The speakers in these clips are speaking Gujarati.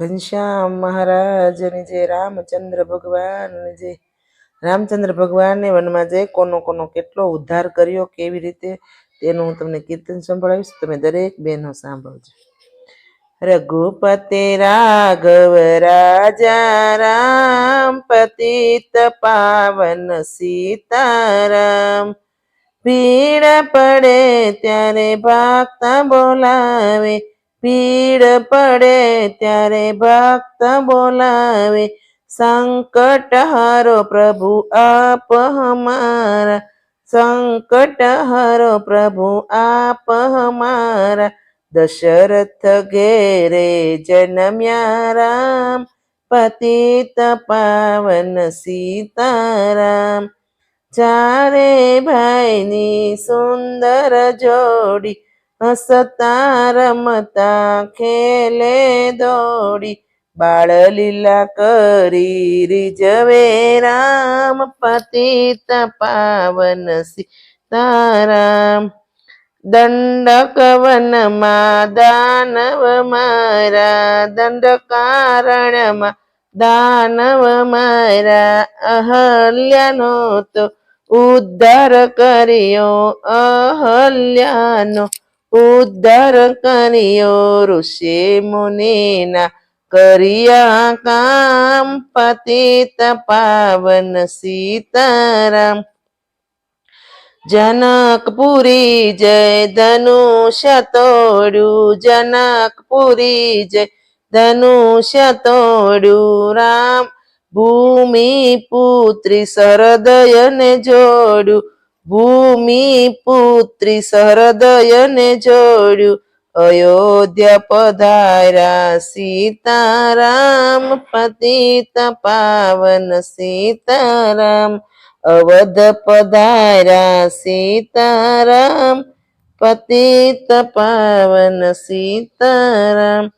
ઘનશ્યામ મહારાજની જે રામચંદ્ર ભગવાન જે રામચંદ્ર ભગવાનને વનમાં જે કોનો કોનો કેટલો ઉદ્ધાર કર્યો, કેવી રીતે તેનું હું તમને કીર્તન સંભળાવીશ. તમે દરેક બહેનો સાંભળજો. રઘુપતિ રાઘવ રાજા રામ પતિત પાવન સીતારામ. ભીડ પડે ત્યારે ભક્ત બોલાવે ભીડ પડે ત્યારે ભક્ત બોલાવે, સંકટ હારો પ્રભુ આપ હમારા, સંકટ હારો પ્રભુ આપ હમારા, દશરથ ઘેરે જનમ્યા રામ પતિત પાવન સીતારામ. ચારે ભાઈની સુંદર જોડી હસતા રમતા ખેલે દોડી, બાળ લીલા કરી રીજવે રામ, પતિત પાવન સીતારામ. દંડક વનમાં દાનવ મારા દંડકારણ્યમાં દાનવ મારા. અહલ્યાનો તો ઉદ્ધાર કર્યો, અહલ્યાનો ઉદ્ધાર કર્યો ઋષિ મુનિના કર્યા કામ, પતિત પાવન સીતારામ. જનકપુરી જય ધનુષ્ય તોડ્યું, જનકપુરી જય ધનુષ્ય તોડ્યું. રામ ભૂમિ પુત્રી સરદયને જોડ્યું ભૂમિ પુત્રી સરદયને જોડ્યું. અયોધ્યા પધાર્યા. સીતારામ પતિત પાવન સીતારામ. અવધ પધાર્યા. સીતારામ પતિત પાવન સીતારામ.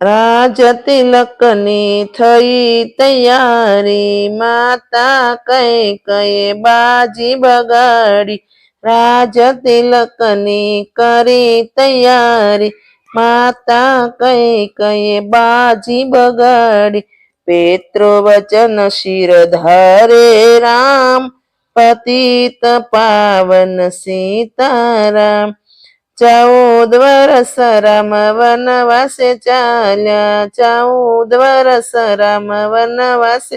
રાજ તિલકની થઈ તૈયારી, માતા કઈ કઈ બાજી બગાડી. રાજ તિલકની કરી તૈયારી, માતા કઈ કઈ બાજી બગાડી. પેત્રો વચન શિર ધારે રામ, પતિત પાવન સીતારામ. ચૌદ વરસ રામ વનવાસે, ચાલ્યા ચૌદ વરસ રામ વનવાસે,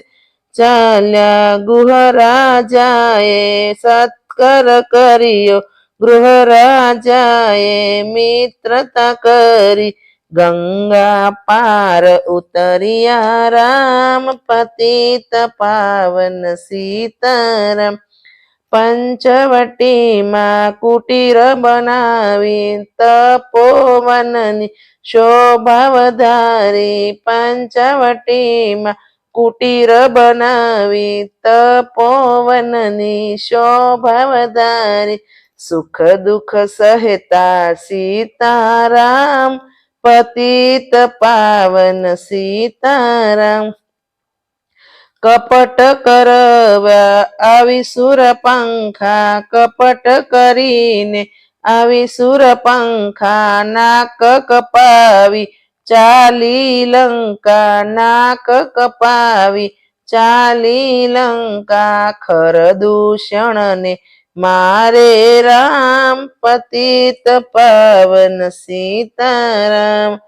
ચાલ્યા ગૃહ રાજાએ સત્કર કર્યો. ગૃહ રાજાએ મિત્રતા કરી. ગંગા પાર ઉતરિયા રામ, પતિત પાવન સીતારામ. પંચવટીમાં કુટીર બનાવી તપોવનની શોભા વધારી પંચવટીમાં કુટીર બનાવી તપોવનની શોભા વધારી સુખ દુઃખ સહેતા સીતારામ, પતિત પાવન સીતારામ. કપટ કરવા આવી સુર પંખા કપટ કરીને, આવી સુર પંખા નાક કપાવી, ચાલી લંકા નાક કપાવી, ચાલી લંકા ખર દૂષણને મારે રામ પતિત પાવન સીતારામ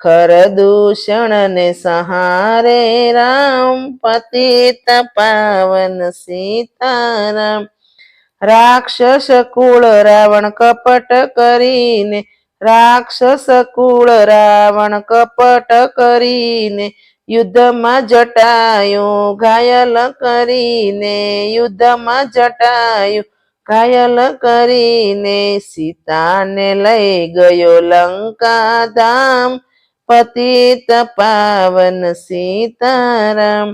ખર દૂષણને સહારે રામ પતિત પાવન સીતારામ. રાક્ષસ કુળ રાવણ કપટ કરીને, રાક્ષસ કુળ રાવણ કપટ કરીને, યુદ્ધમાં જટાયું, ઘાયલ કરીને, યુદ્ધમાં જટાયું, ઘાયલ કરીને સીતાને લઈ ગયો લંકા ધામ પતિત પાવન સીતારામ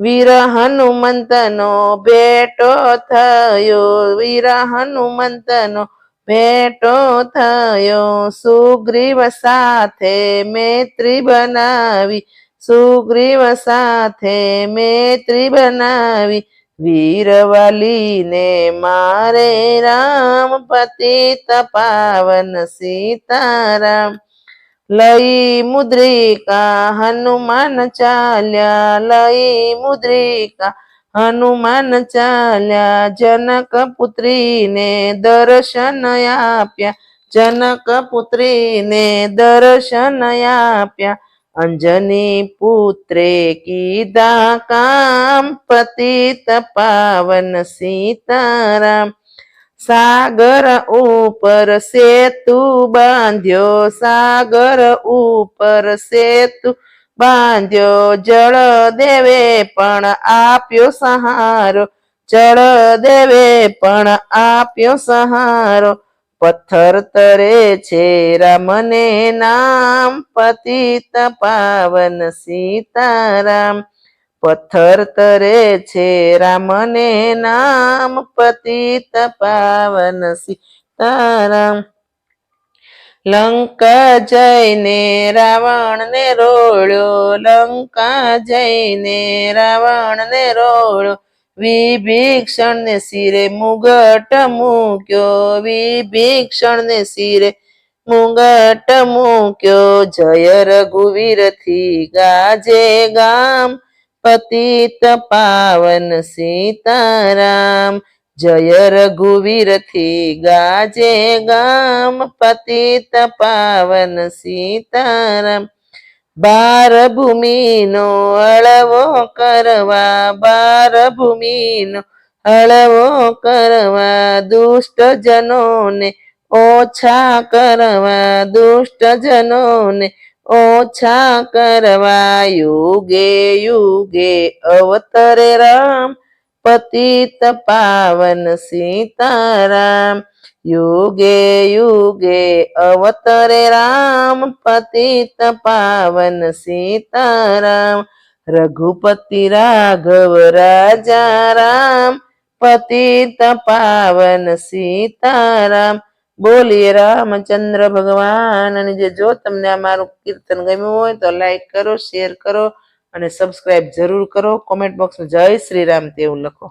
વીર હનુમંતનો ભેટો થયો વીર હનુમંતનો ભેટો થયો સુગ્રીવ સાથે મૈત્રી બનાવી સુગ્રીવ સાથે મૈત્રી બનાવી વીરવાલીને મારે રામ પતિત પાવન સીતારામ લઈ મુદ્રિકા હનુમાન ચાલ્યા, લઈ મુદ્રિકા હનુમાન ચાલ્યા, જનક પુત્રીને દર્શન આપ્યા, જનક પુત્રીને દર્શન આપ્યા, અંજની પુત્રે કીધા કામ, પતિત પાવન સીતારામ સાગર ઉપર સેતુ બાંધ્યો. સાગર ઉપર સેતુ બાંધ્યો. જળ દેવે પણ આપ્યો સહારો. જળ દેવે પણ આપ્યો સહારો. પથ્થર તરે છે રામને નામ, પતિત પાવન સીતારામ. પથ્થર તરે છે રામને નામ પતિત પાવન સીતારામ. લંકા જઈને રાવણને રોળ્યો, લંકા જઈને રાવણને રોળ્યો વિભીક્ષણને શિરે મુગટ મૂક્યો વિભીક્ષણને શિરે મુગટ મૂક્યો, જય રઘુવીરથી ગાજે ગામ પતિત પાવન સીતારામ, જય રઘુવીરથી ગાજે ગામ, પતિત પાવન સીતારામ. બાર ભૂમિનો અળવો કરવા બાર ભૂમિનો અળવો કરવા દુષ્ટ જનોને ઓછા કરવા દુષ્ટ જનોને ઓછા કરવા યુગે યુગે અવતરે રામ, પતિત પાવન સીતારામ. યુગે યુગે અવતરે રામ, પતિત પાવન સીતારામ. રઘુપતિ રાઘવ રાજા રામ પતિત પાવન સીતારામ. બોલીએ રામચંદ્ર ભગવાન, અને જે જો તમને આ મારું કીર્તન ગમ્યું હોય તો લાઈક કરો શેર કરો, અને સબસ્ક્રાઈબ જરૂર કરો. કોમેન્ટ બોક્સમાં જય શ્રી રામ તેવું લખો.